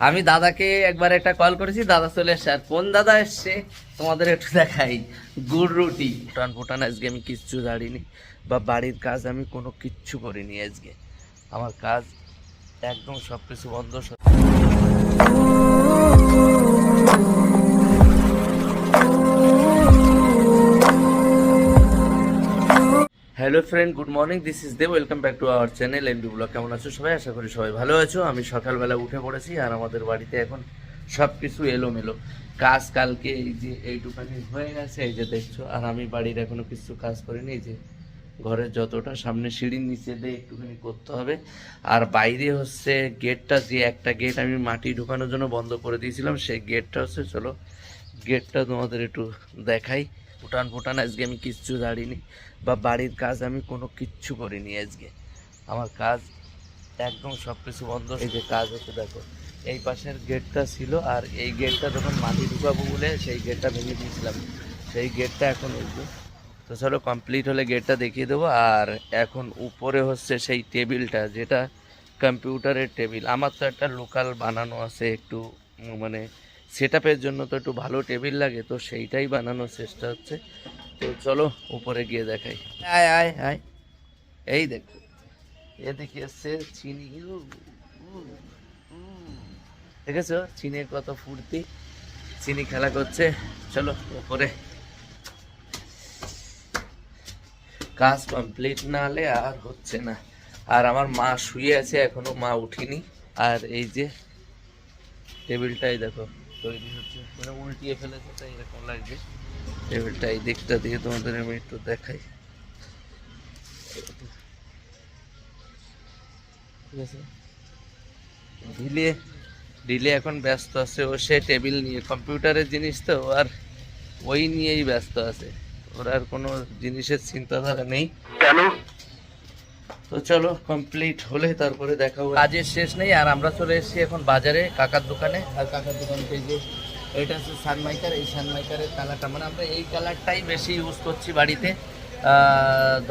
আমি দাদাকে একবার একটা কল করেছি, দাদা চলে এসছে। আর কোন দাদা এসছে? তোমাদের একটু দেখাই। গুড় রুটি ভুটান ভুটান আজকে আমি কিচ্ছু দাঁড়িনি বা বাড়ির কাজ আমি কোনো কিচ্ছু করিনি আজকে। আমার কাজ একদম সব কিছু বন্ধ hello friend, good morning, this is Dev, welcome back to our channel MD blog, কেমন আছো সবাই? আশা করি সবাই ভালো আছো। আমি সকালবেলা উঠে পড়েছি আর আমাদের বাড়িতে এখন সব কিছু এলোমেলো। কাজ কালকে এই যে এইটুখানি হয়ে গেছে, এই যে দেখছ, আর আমি বাড়ির এখনও কিছু কাজ করিনি, এই যে ঘরের যতটা সামনে সিঁড়ির নিচে দিয়ে একটুখানি করতে হবে। আর বাইরে হচ্ছে গেটটা, যে একটা গেট আমি মাটি ঢুকানোর জন্য বন্ধ করে দিয়েছিলাম, সেই গেটটা হচ্ছে, চলো গেটটা তোমাদের একটু দেখাই। ফুটান ফুটান আজকে আমি কিচ্ছু দাঁড়িনি বা বাড়ির কাজ আমি কোনো কিচ্ছু করিনি আজকে। আমার কাজ একদম সব কিছু বন্ধ। এই যে কাজ হচ্ছে, দেখো, এই পাশের গেটটা ছিল আর এই গেটটা যখন মাটি ঢুকাবো বলে সেই গেটটা ভেঙে দিয়েছিলাম। সেই গেটটা এখন যে। তো চলো কমপ্লিট হলে গেটটা দেখিয়ে দেবো। আর এখন উপরে হচ্ছে সেই টেবিলটা, যেটা কম্পিউটারের টেবিল। আমার তো একটা লোকাল বানানো আছে একটু মানে সেট জন্য তো একটু ভালো টেবিল লাগে তো সেইটাই বানানোর চেষ্টা হচ্ছে। তো চলো উপরে গিয়ে দেখাই। আয় আয় আয়। এই দেখো এদিকে এসছে চিনি। দেখেছ? চিনির কত ফুর্তি। চিনি খেলা করছে। চলো উপরে। কাজ কমপ্লিট না হলে আর হচ্ছে না। আর আমার মা শুয়ে আছে এখনও মা উঠিনি। আর এই যে টেবিলটাই দেখো। তৈরি হচ্ছে। মানে উল্টিয়ে ফেলেছে, তাই এরকম এই দিকটা দিয়ে তোমাদের আমি একটু দেখাই। ঠিক আছে? ঢিলে ঢিলে এখন ব্যস্ত আছে। ও সে টেবিল নিয়ে, কম্পিউটারের জিনিস তো, আর ওই নিয়েই ব্যস্ত আছে। ওর আর কোনো জিনিসের চিন্তাধারা নেই। কেন? তো চলো কমপ্লিট হলে তারপরে দেখাবো কাজের শেষ নেই, আর আমরা চলে এসেছি এখন বাজারে, কাকার দোকানে। আর কাকার দোকান থেকে এটা হচ্ছে সানমাইকার এই সানমাইকারের কালারটা। মানে আমরা এই কালারটাই বেশি ইউজ করছি বাড়িতে।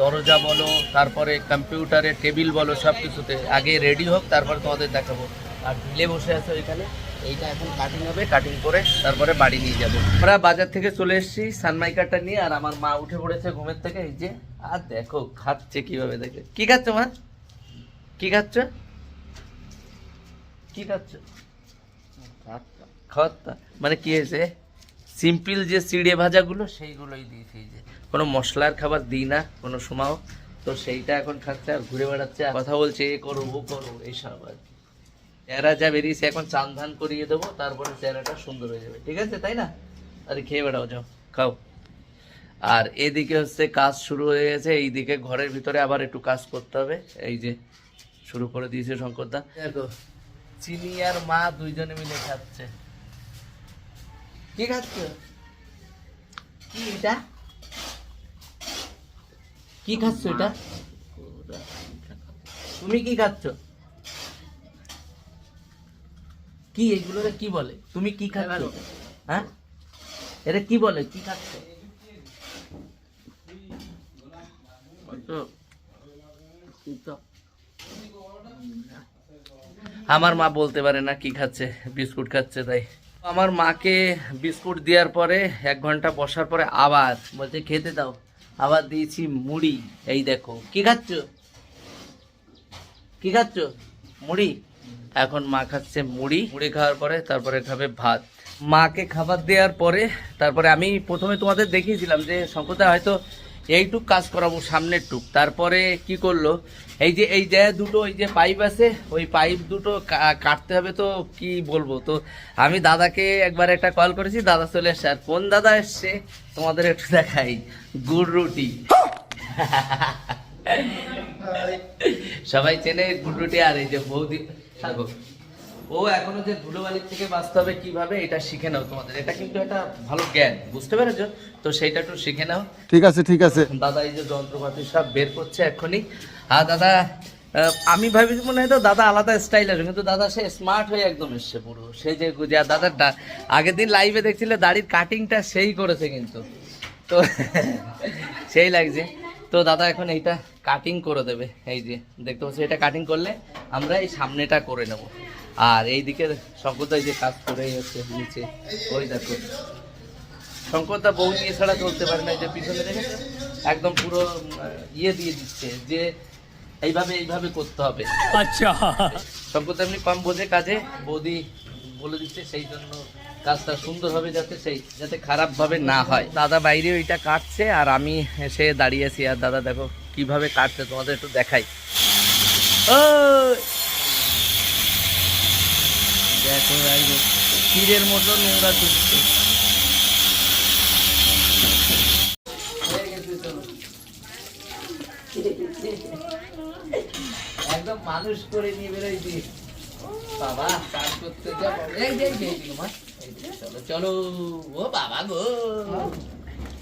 দরজা বলো, তারপরে কম্পিউটারে টেবিল বলো সব কিছুতে আগে রেডি হোক, তারপরে তোমাদের দেখাবো। আর ঢিলে বসে আছে ওইখানে এইটা এখন কাটিং হবে কাটিং করে তারপরে বাড়ি নিয়ে যাব। আমরা বাজার থেকে চলে এসেছি সানমাইকারটা নিয়ে, আর আমার মা উঠে পড়েছে ঘুমের থেকে, এই যে, আর দেখো, খাচ্ছে মা? মানে কি হয়েছে? সিম্পল যে চিড়ে ভাজাগুলো, সেইগুলোই দিয়েছি যে। কোনো মশলার খাবার দিই না, কোনো সময়ও তো সেইটা এখন খাচ্ছে আর ঘুরে বেড়াচ্ছে কথা বলছে, এ করো, ও করো, এইসব আর কি। চেহারা যা বেরিয়েছে এখন চান ধান করিয়ে দেবো তারপরে চেহারাটা সুন্দর হয়ে যাবে ঠিক আছে তাই না আরে খেয়ে বেড়াও যাও খাও আর এদিকে হচ্ছে কাজ শুরু হয়ে গেছে এইদিকে ঘরের ভিতরে আবার একটু কাজ করতে হবে এই যে শুরু করে দিয়েছে শঙ্করদা দেখো চিনি আর মা দুইজনে মিলে খাচ্ছে কি খাচ্ছ কি এটা কি খাচ্ছ এটা তুমি কি খাচ্ছ কি এগুলোরে কি বলে? তুমি কি খাচ্ছ? হ্যাঁ? এটা কি বলে? কি খাচ্ছ? আমার মা বলতে পারে না কি খাচ্ছে বিস্কুট খাচ্ছে তাই। আমার মাকে বিস্কুট দেওয়ার পরে এক ঘণ্টা বসার পরে আবার বলছে খেতে দাও। আবার দিয়েছি মুড়ি। এই দেখো। কি খাচ্ছ? কি খাচ্ছ? মুড়ি? এখন মা খাচ্ছে মুড়ি মুড়ি খাওয়ার পরে তারপরে খাবে ভাত। মাকে খাবার দেওয়ার পরে, তারপরে আমি প্রথমে তোমাদের দেখিয়েছিলাম যে শঙ্করদা হয়তো এইটুক কাজ করাবো সামনের টুক তারপরে কি করল? এই যে এই যে দুটো ওই যে পাইপ আছে, ওই পাইপ দুটো কাটতে হবে তো কি বলব? তো আমি দাদাকে একবার একটা কল করেছি, দাদা চলে এসছে। আর কোন দাদা এসছে? তোমাদের একটু দেখাই। গুড় রুটি সবাই চেনে গুড় রুটি আর এই যে বৌদি। ও এখনও যে ধুলোবালির থেকে বাঁচতে হবে কীভাবে এটা শিখে নাও তোমাদের। এটা কিন্তু একটা ভালো জ্ঞান বুঝতে পেরেছ? তো সেইটা একটু শিখে নাও। ঠিক আছে ঠিক আছে। দাদা এই যে যন্ত্রপাতি সব বের করছে এক্ষুনি। আর দাদা আমি ভাবি মনে হয় তো দাদা আলাদা স্টাইল আছে কিন্তু দাদা সে স্মার্ট হয়ে একদম এসছে পুরো। সে যে যা দাদার আগের দিন লাইভে দেখছিলে দাড়ির কাটিংটা সেই করেছে কিন্তু। তো সেই লাগছে। তো দাদা এখন এইটা কাটিং করে দেবে। এই যে দেখতে পাচ্ছি এটা কাটিং করলে আমরা এই সামনেটা করে নেব। আর এই দিকে শঙ্করদা যে কাজ করেই হচ্ছে নিচে ওই দেখো। শঙ্করদা বউ নিয়ে ছাড়া চলতে পারে না যে পিছনে দেখে একদম পুরো ইয়ে দিয়ে দিচ্ছে যে এইভাবে এইভাবে করতে হবে। আচ্ছা। শঙ্করদা এমনি কম বোঝে কাজে বৌদি বলে দিচ্ছে সেই জন্য কাজটা সুন্দর হবে যাতে সেই যাতে খারাপভাবে না হয়। দাদা বাইরে ওইটা কাটছে আর আমি এসে দাঁড়িয়েছি আর দাদা দেখো কীভাবে কাটছে তোমাদের একটু দেখাই দেখো তীরের মতো নোংরা হয়ে চলো। একদম মানুষ করে নিয়ে বেরোইছি বাবা কাজ করতে যাব চলো চলো ও বাবা গো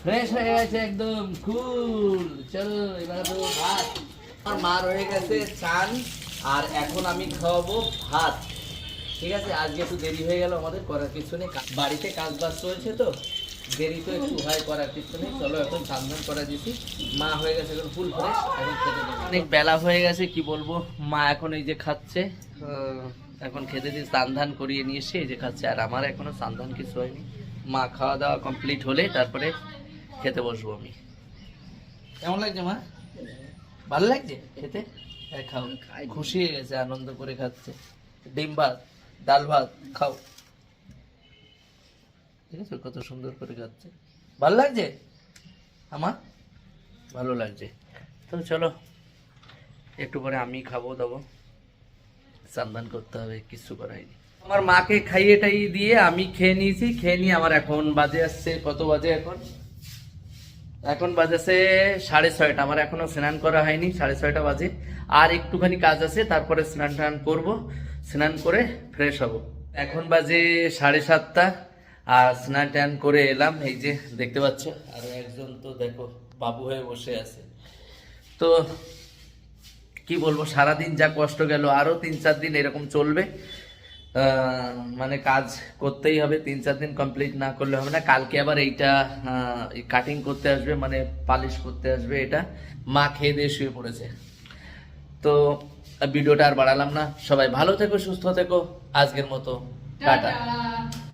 ফ্রেশ হয়ে গেছে একদম কুল চলো, এবার তো ভাত। আমার মা রয়ে গেছে চান, আর এখন আমি খাওয়াবো ভাত। ঠিক আছে? আজকে একটু দেরি হয়ে গেল আমাদের, করার কিছু নেই। বাড়িতে কাজ বাজ চলছে তো, দেরি তো একটু হয়, করার কিছু নেই। চলো, এখন সাবধান করা দিছি মা হয়ে গেছে এখন ফুল ফ্রেশ এখন খেতে অনেক বেলা হয়ে গেছে, কি বলব? মা এখন এই যে খাচ্ছে এখন খেতে দিয়ে স্নান ধান করিয়ে নিয়ে এসে এই যে খাচ্ছে। আর আমার এখনও স্নান ধান কিছু হয়নি। মা খাওয়া দাওয়া কমপ্লিট হলে তারপরে খেতে বসবো আমি। কেমন লাগছে মা? ভালো লাগছে? খেতে? হ্যাঁ, খাও। খুশি হয়ে গেছে আনন্দ করে খাচ্ছে। ডিম ভাত ডাল ভাত খাও। ঠিক আছে কত সুন্দর করে খাচ্ছে। ভালো লাগছে? আমার ভালো লাগছে। তো চলো একটু পরে আমি খাব দাবো। সান্দান করতে হবে কিছু করাইনি আমার মাকে খাইয়ে টাইয়ে দিয়ে আমি খেয়ে নিয়েছি। খেয়ে নিয়ে আমার এখন বাজে আসছে কত বাজে এখন? এখন বাজেছে সাড়ে ছয়টা। আমার এখনও স্নান করা হয়নি, সাড়ে ছয়টা বাজে। আর একটুখানি কাজ আছে, তারপরে স্নান টান করব, স্নান করে ফ্রেশ হব। এখন বাজে সাড়ে সাতটা, আর স্নান টান করে এলাম। এই যে দেখতে পাচ্ছ, আর একজন তো দেখো, বাবু হয়ে বসে আছে। তো কি বলব, সারাদিন যা কষ্ট গেল, আরও তিন চার দিন এরকম চলবে। মানে কাজ করতেই হবে তিন চার দিন কমপ্লিট না করলে হবে না। কালকে আবার এইটা কাটিং করতে আসবে মানে পালিশ করতে আসবে এটা। মা খেয়ে দিয়ে শুয়ে পড়েছে। তো ভিডিওটা আর বাড়ালাম না। সবাই ভালো থেকো সুস্থ থেকো। আজকের মতো টাটা।